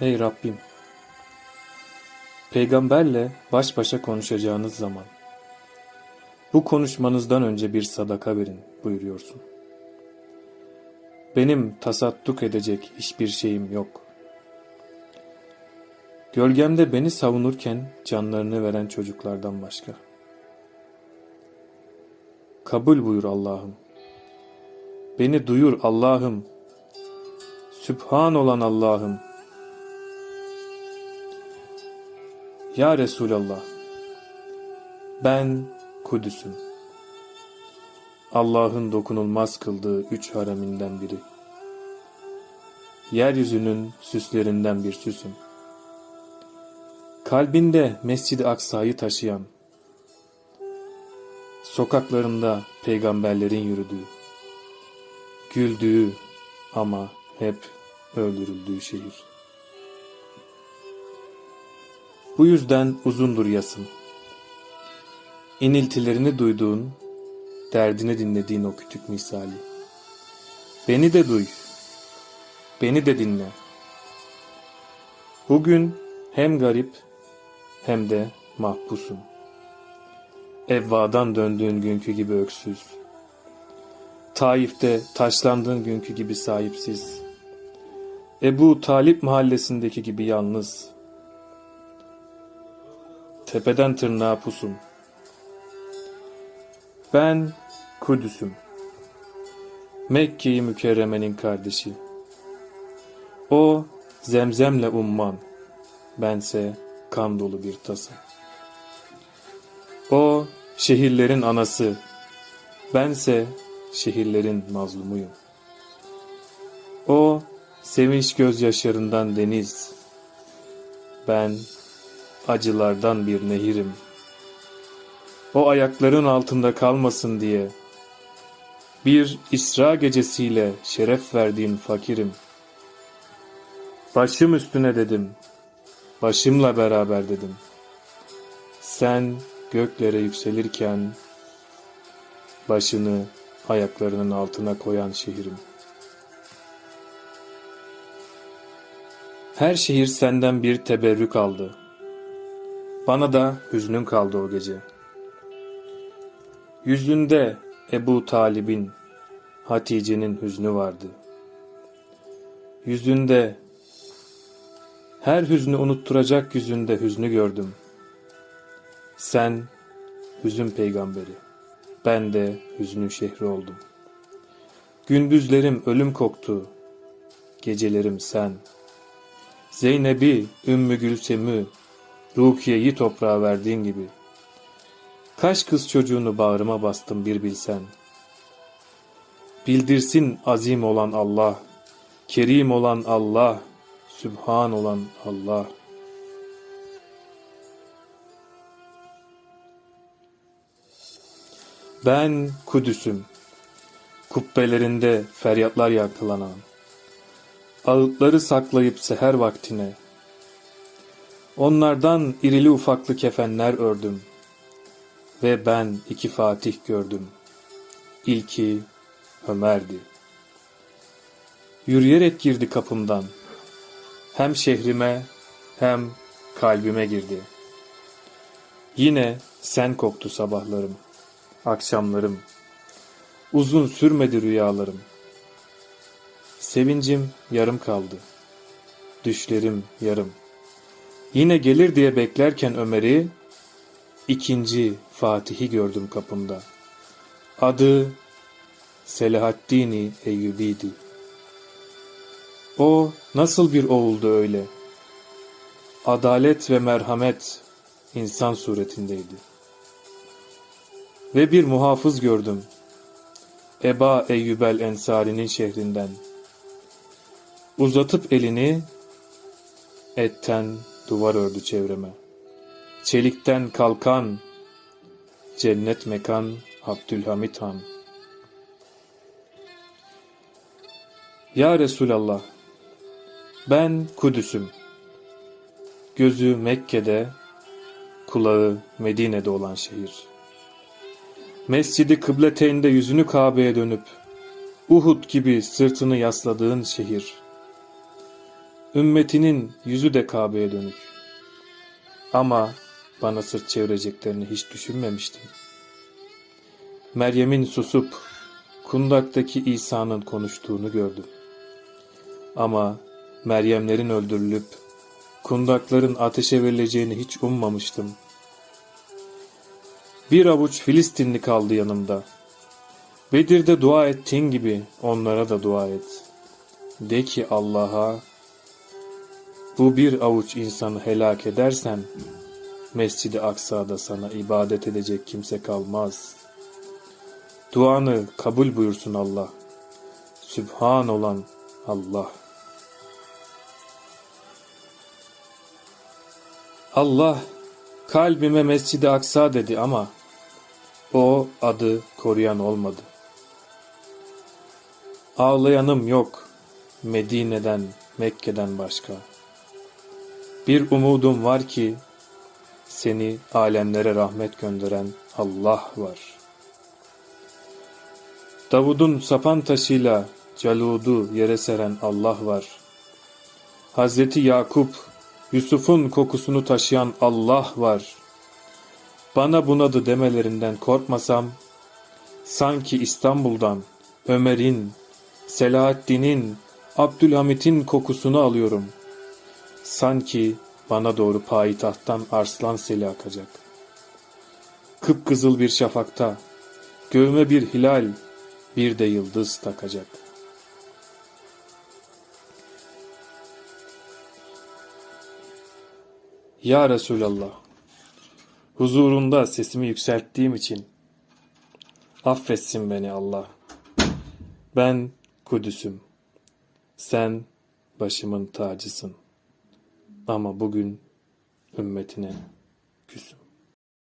Ey Rabbim! Peygamberle baş başa konuşacağınız zaman bu konuşmanızdan önce bir sadaka verin buyuruyorsun. Benim tasadduk edecek hiçbir şeyim yok. Gölgemde beni savunurken canlarını veren çocuklardan başka. Kabul buyur Allah'ım. Beni duyur Allah'ım. Sübhan olan Allah'ım. Ya Resulallah, ben Kudüs'üm. Allah'ın dokunulmaz kıldığı üç hareminden biri. Yeryüzünün süslerinden bir süsüm. Kalbinde Mescid-i Aksa'yı taşıyan, sokaklarında peygamberlerin yürüdüğü, güldüğü ama hep öldürüldüğü şehir. Bu yüzden uzundur yasım. İniltilerini duyduğun, derdini dinlediğin o küçük misali. Beni de duy, beni de dinle. Bugün hem garip hem de mahpusum. Evvadan döndüğün günkü gibi öksüz. Taif'te taşlandığın günkü gibi sahipsiz. Ebu Talip mahallesindeki gibi yalnız. Tepeden tırnağa pusum. Ben Kudüs'üm. Mekke-i Mükerreme'nin kardeşi. O zemzemle umman, bense kan dolu bir tasa. O şehirlerin anası, bense şehirlerin mazlumuyum. O sevinç gözyaşlarından deniz, ben acılardan bir nehirim. O ayakların altında kalmasın diye bir İsra gecesiyle şeref verdiğin fakirim. Başım üstüne dedim, başımla beraber dedim. Sen göklere yükselirken başını ayaklarının altına koyan şehrim. Her şehir senden bir teberrük aldı. Bana da hüznün kaldı o gece. Yüzünde Ebu Talib'in, Hatice'nin hüznü vardı. Yüzünde, her hüznü unutturacak yüzünde hüznü gördüm. Sen hüzün peygamberi, ben de hüznün şehri oldum. Gündüzlerim ölüm koktu, gecelerim sen. Zeynep'i, Ümmü Gülsem'i, Rukiye'yi toprağa verdiğin gibi. Kaç kız çocuğunu bağrıma bastım bir bilsen. Bildirsin azim olan Allah, kerim olan Allah, sübhan olan Allah. Ben Kudüs'üm, kubbelerinde feryatlar yankılanan, ağıtları saklayıp seher vaktine, Onlardan irili ufaklı kefenler ördüm. Ve ben iki Fatih gördüm. İlki Ömer'di. Yürüyerek girdi kapımdan. Hem şehrime hem kalbime girdi. Yine sen koktu sabahlarım, akşamlarım. Uzun sürmedi rüyalarım. Sevincim yarım kaldı. Düşlerim yarım.'' Yine gelir diye beklerken Ömer'i, ikinci Fatih'i gördüm kapımda. Adı Selahaddin Eyyubi'di. O nasıl bir oğuldu öyle? Adalet ve merhamet insan suretindeydi. Ve bir muhafız gördüm. Eba Eyyubel Ensari'nin şehrinden. Uzatıp elini etten Duvar ördü çevreme. Çelikten kalkan, cennet mekan Abdülhamit Han. Ya Resulallah, ben Kudüs'üm. Gözü Mekke'de, kulağı Medine'de olan şehir. Mescidi kıbleteynde yüzünü Kabe'ye dönüp, Uhud gibi sırtını yasladığın şehir. Ümmetinin yüzü de Kabe'ye dönük. Ama bana sırt çevireceklerini hiç düşünmemiştim. Meryem'in susup kundaktaki İsa'nın konuştuğunu gördüm. Ama Meryemlerin öldürülüp kundakların ateşe verileceğini hiç ummamıştım. Bir avuç Filistinli kaldı yanımda. Bedir'de dua ettiğin gibi onlara da dua et. De ki Allah'a bu bir avuç insanı helak edersen Mescid-i Aksa'da sana ibadet edecek kimse kalmaz. Duanı kabul buyursun Allah. Sübhan olan Allah. Allah kalbime Mescid-i Aksa dedi ama o adı koruyan olmadı. Ağlayanım yok Medine'den, Mekke'den başka. Bir umudum var ki seni alemlere rahmet gönderen Allah var. Davud'un sapan taşıyla Calud'u yere seren Allah var. Hazreti Yakup, Yusuf'un kokusunu taşıyan Allah var. Bana bunadı demelerinden korkmasam, sanki İstanbul'dan Ömer'in, Selahaddin'in, Abdülhamit'in kokusunu alıyorum. Sanki bana doğru payitahttan arslan seli akacak. Kıpkızıl bir şafakta, göğüme bir hilal, bir de yıldız takacak. Ya Resulallah, huzurunda sesimi yükselttiğim için affetsin beni Allah. Ben Kudüs'üm, sen başımın tacısın. Ama bugün ümmetine küsüm.